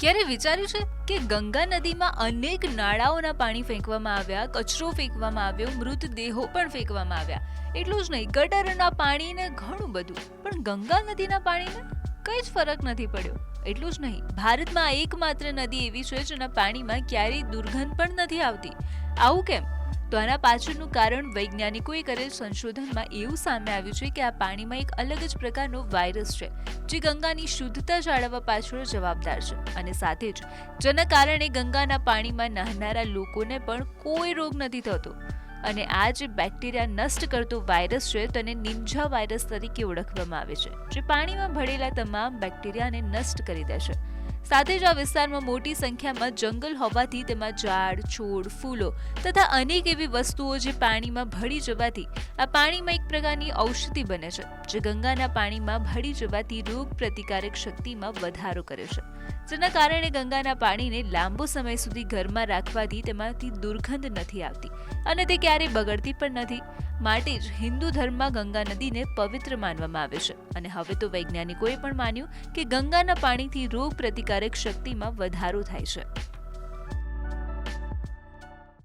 ક્યારે વિચાર્યું છે કે ગંગા નદીમાં અનેક નાળાઓના પાણી ફેંકવામાં આવ્યા, કચરો ફેંકવામાં આવ્યો, મૃતદેહો પણ ફેંકવામાં આવ્યા? એટલું જ નહીં, ગટરના પાણીને ઘણું બધું. પણ ગંગા નદીના પાણીને કંઈ જ ફરક નથી પડ્યો. એટલું જ નહીં, ભારતમાં એકમાત્ર નદી એવી છે જેના પાણીમાં ક્યારેય દુર્ગંધ પણ નથી આવતી. આવું કેમ? તો આના પાછળનું કારણ વૈજ્ઞાનિકોએ કરેલ સંશોધનમાં એવું સામે આવ્યું છે કે આ પાણીમાં એક અલગ જ પ્રકારનો વાયરસ છે, જે ગંગાની શુદ્ધતા જાળવવા પાછળ જવાબદાર છે. અને સાથે જ જેના કારણે ગંગાના પાણીમાં નહાનારા લોકોને પણ કોઈ રોગ નથી થતો. અને આ જે બેક્ટેરિયા નષ્ટ કરતો વાયરસ છે, તેને નિંજા વાયરસ તરીકે ઓળખવામાં આવે છે, જે પાણીમાં ભળેલા તમામ બેક્ટેરિયાને નષ્ટ કરી દેશે સાથે જ આ વિસ્તારમાં મોટી સંખ્યામાં જંગલ હોવાથી તેમાં ઝાડ, છોડ, ફૂલો તથા અનેક એવી વસ્તુઓ જે પાણીમાં ભળી જવાથી આ પાણીમાં એક પ્રકારની ઔષધિ બને છે, જે ગંગાના પાણીમાં ભળી જવાથી રોગ પ્રતિકારક શક્તિમાં વધારો કરે છે. જેના કારણે ગંગાના પાણીને લાંબો સમય સુધી ઘરમાં રાખવાથી તેમાંથી દુર્ગંધ નથી આવતી. અને તે ક્યારેય બગડતી પણ નથી. માટે જ હિન્દુ ધર્મમાં ગંગા નદીને પવિત્ર માનવામાં આવે છે. અને હવે તો વૈજ્ઞાનિકોએ પણ માન્યું કે ગંગાના પાણીથી રોગ પ્રતિકારક શક્તિમાં વધારો થાય છે.